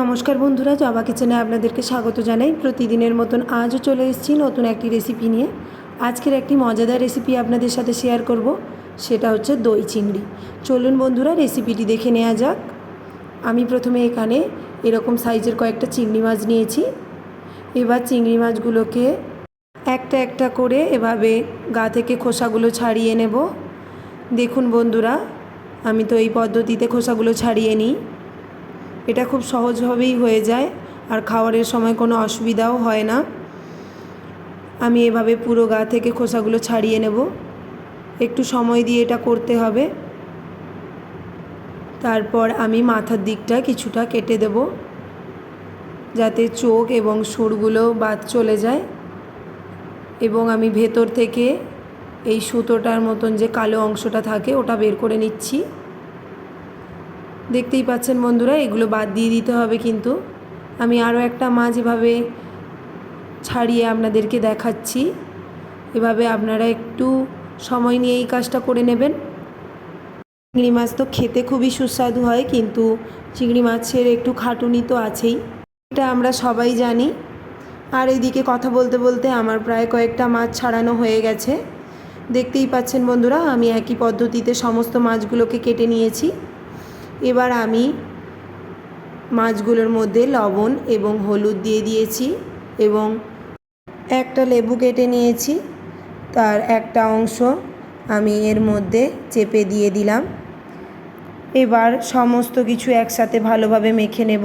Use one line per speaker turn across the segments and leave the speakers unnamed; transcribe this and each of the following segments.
নমস্কার বন্ধুরা, জবা কিচেনে আপনাদেরকে স্বাগত জানাই। প্রতিদিনের মতন আজও চলে এসেছি নতুন একটি রেসিপি নিয়ে। আজকের একটি মজাদার রেসিপি আপনাদের সাথে শেয়ার করব, সেটা হচ্ছে দই চিংড়ি। চলুন বন্ধুরা রেসিপিটি দেখে নেওয়া যাক। আমি প্রথমে এখানে এরকম সাইজের কয়েকটা চিংড়ি মাছ নিয়েছি। এবার চিংড়ি মাছগুলোকে একটা একটা করে এভাবে গা থেকে খোসাগুলো ছাড়িয়ে নেব। দেখুন বন্ধুরা, আমি তো এই পদ্ধতিতে খোসাগুলো ছাড়িয়ে নিই। এটা খুব সহজভাবেই হয়ে যায় আর খাওয়ারের সময় কোনো অসুবিধাও হয় না। আমি এভাবে পুরো গা থেকে খোসাগুলো ছাড়িয়ে নেব। একটু সময় দিয়ে এটা করতে হবে। তারপর আমি মাথার দিকটা কিছুটা কেটে দেব যাতে চোখ এবং সুরগুলো বাদ চলে যায় এবং আমি ভেতর থেকে এই সুতোটার মতন যে কালো অংশটা থাকে ওটা বের করে নিচ্ছি। দেখতেই পাচ্ছেন বন্ধুরা, এগুলো বাদ দিয়ে দিতে হবে কিন্তু। আমি আরও একটা মাছ এভাবে ছাড়িয়ে আপনাদেরকে দেখাচ্ছি। এভাবে আপনারা একটু সময় নিয়ে এই কাজটা করে নেবেন। চিংড়ি মাছ তো খেতে খুবই সুস্বাদু হয় কিন্তু চিংড়ি মাছের একটু খাটুনি তো আছেই। এটা আমরা সবাই জানি। আর এইদিকে কথা বলতে বলতে আমার প্রায় কয়েকটা মাছ ছাড়ানো হয়ে গেছে। দেখতেই পাচ্ছেন বন্ধুরা, আমি একই পদ্ধতিতে সমস্ত মাছগুলোকে কেটে নিয়েছি। এবার আমি মাছগুলোর মধ্যে লবণ এবং হলুদ দিয়ে দিয়েছি এবং একটা লেবু কেটে নিয়েছি। তার একটা অংশ আমি এর মধ্যে চেপে দিয়ে দিলাম। এবার সমস্ত কিছু একসাথে ভালোভাবে মেখে নেব।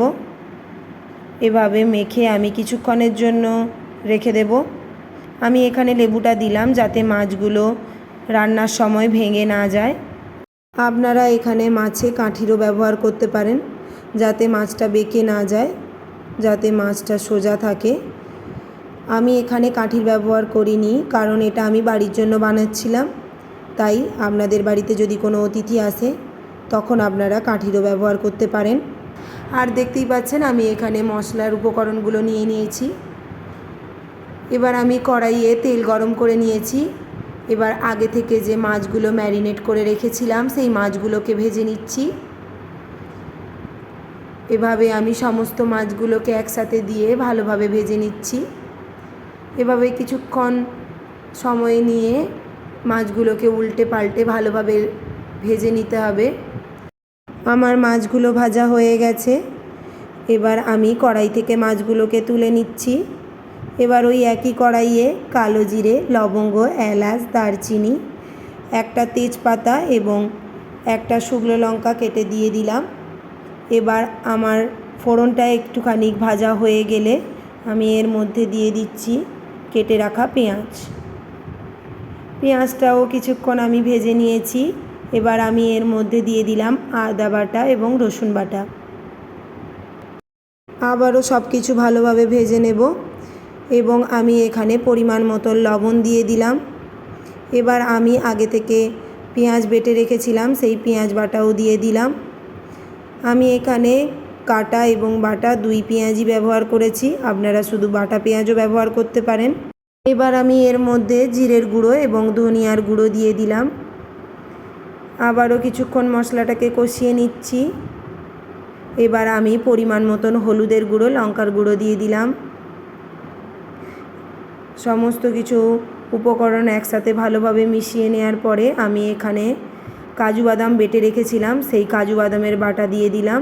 এভাবে মেখে আমি কিছুক্ষণের জন্য রেখে দেব। আমি এখানে লেবুটা দিলাম যাতে মাছগুলো রান্নার সময় ভেঙে না যায়। আপনারা এখানে মাছে কাঠিরও ব্যবহার করতে পারেন, যাতে মাছটা বেঁকে না যায়, যাতে মাছটা সোজা থাকে। আমি এখানে কাঠির ব্যবহার করিনি, কারণ এটা আমি বাড়ির জন্য বানাচ্ছিলাম। তাই আপনাদের বাড়িতে যদি কোনো অতিথি আসে, তখন আপনারা কাঠিরও ব্যবহার করতে পারেন। আর দেখতেই পাচ্ছেন, আমি এখানে মশলার উপকরণগুলো নিয়ে নিয়েছি। এবার আমি কড়াইয়ে তেল গরম করে নিয়েছি। এবার আগে থেকে যে মাছগুলো ম্যারিনেট করে রেখেছিলাম, সেই মাছগুলোকে ভেজে নিচ্ছি। এভাবে আমি সমস্ত মাছগুলোকে একসাথে দিয়ে ভালোভাবে ভেজে নিচ্ছি। এভাবে কিছুক্ষণ সময় নিয়ে মাছগুলোকে উল্টে পাল্টে ভালোভাবে ভেজে নিতে হবে। আমার মাছগুলো ভাজা হয়ে গেছে। এবার আমি কড়াই থেকে মাছগুলোকে তুলে নিচ্ছি। এবার ওই একই কড়াইয়ে কালো জিরে, লবঙ্গ, এলাচ, দারচিনি, একটা তেজপাতা এবং একটা শুকনো লঙ্কা কেটে দিয়ে দিলাম। এবার আমার ফোড়নটা একটুখানি ভাজা হয়ে গেলে আমি এর মধ্যে দিয়ে দিচ্ছি কেটে রাখা পেঁয়াজ। পেঁয়াজটাও কিছুক্ষণ আমি ভেজে নিয়েছি। এবার আমি এর মধ্যে দিয়ে দিলাম আদা বাটা এবং রসুন বাটা। আবারও সব কিছু ভালোভাবে ভেজে নেব। এবং আমি এখানে পরিমাণ মতো লবণ দিয়ে দিলাম। এবার আমি আগে থেকে পেঁয়াজ বেটে রেখেছিলাম, সেই পেঁয়াজ বাটাও দিয়ে দিলাম। আমি এখানে কাটা এবং বাটা দুই পেঁয়াজই ব্যবহার করেছি, আপনারা শুধু বাটা পেঁয়াজও ব্যবহার করতে পারেন। এবার আমি এর মধ্যে জিরের গুঁড়ো এবং ধনিয়ার গুঁড়ো দিয়ে দিলাম। আবারও কিছুক্ষণ মশলাটাকে কষিয়ে নিচ্ছি। এবার আমি পরিমাণ মতন হলুদের গুঁড়ো, লঙ্কার গুঁড়ো দিয়ে দিলাম। সমস্ত কিছু উপকরণ একসাথে ভালোভাবে মিশিয়ে নেওয়ার পরে আমি এখানে কাজু বাদাম বেটে রেখেছিলাম, সেই কাজু বাদামের বাটা দিয়ে দিলাম।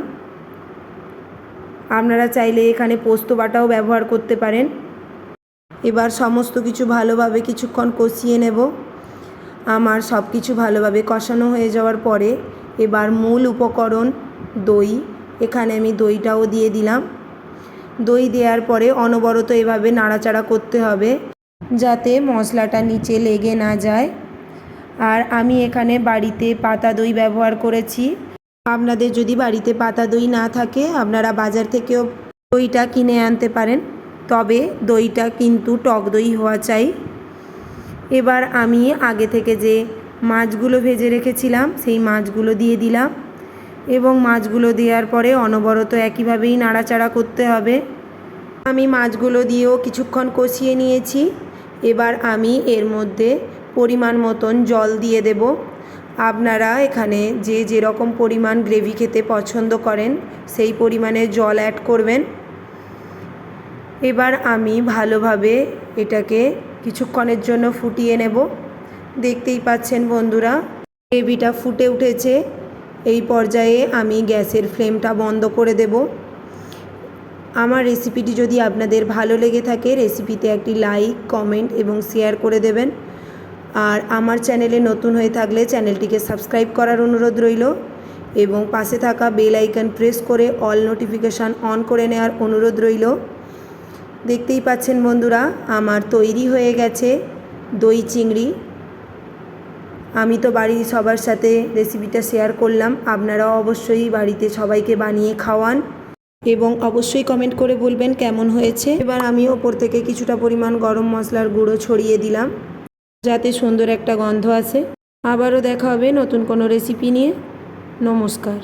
আপনারা চাইলে এখানে পোস্ত বাটাও ব্যবহার করতে পারেন। এবার সমস্ত কিছু ভালোভাবে কিছুক্ষণ কষিয়ে নেব। আমার সব কিছু ভালোভাবে কষানো হয়ে যাওয়ার পরে এবার মূল উপকরণ দই। এখানে আমি দইটাও দিয়ে দিলাম। দই দেওয়ার পরে অনবরত এভাবে নাড়াচাড়া করতে হবে যাতে মশলাটা নিচে লেগে না যায়। আর আমি এখানে বাড়িতে পাতা দই ব্যবহার করেছি। আপনাদের যদি বাড়িতে পাতা দই না থাকে, আপনারা বাজার থেকেও দইটা কিনে আনতে পারেন। তবে দইটা কিন্তু টক দই হওয়া চাই। এবার আমি আগে থেকে যে মাছগুলো ভেজে রেখেছিলাম, সেই মাছগুলো দিয়ে দিলাম। এবং মাছগুলো দেওয়ার পরে অনবরত একইভাবেই নাড়াচাড়া করতে হবে। আমি মাছগুলো দিয়েও কিছুক্ষণ কষিয়ে নিয়েছি। এবার আমি এর মধ্যে পরিমাণ মতন জল দিয়ে দেব। আপনারা এখানে যে যেরকম পরিমাণ গ্রেভি খেতে পছন্দ করেন, সেই পরিমাণে জল অ্যাড করবেন। এবার আমি ভালোভাবে এটাকে কিছুক্ষণের জন্য ফুটিয়ে নেব। দেখতেই পাচ্ছেন বন্ধুরা, গ্রেভিটা ফুটে উঠেছে। এই পর্যায়ে আমি গ্যাসের ফ্লেমটা বন্ধ করে দেব। আমার রেসিপিটি যদি আপনাদের ভালো লেগে থাকে, রেসিপিতে একটি লাইক, কমেন্ট এবং শেয়ার করে দেবেন। আর আমার চ্যানেলে নতুন হয়ে থাকলে চ্যানেলটিকে সাবস্ক্রাইব করার অনুরোধ রইল এবং পাশে থাকা বেল আইকন প্রেস করে অল নোটিফিকেশান অন করে নেওয়ার অনুরোধ রইল। দেখতেই পাচ্ছেন বন্ধুরা, আমার তৈরি হয়ে গেছে দই চিংড়ি। আমি তো বাড়ির সবার সাথে রেসিপিটা শেয়ার করলাম। আপনারাও অবশ্যই বাড়িতে সবাইকে বানিয়ে খাওয়ান এবং অবশ্যই কমেন্ট করে বলবেন কেমন হয়েছে। এবার আমি ওপর থেকে কিছুটা পরিমাণ গরম মশলার গুঁড়ো ছড়িয়ে দিলাম, যাতে সুন্দর একটা গন্ধ আসে। আবারও দেখা হবে নতুন কোনো রেসিপি নিয়ে। নমস্কার।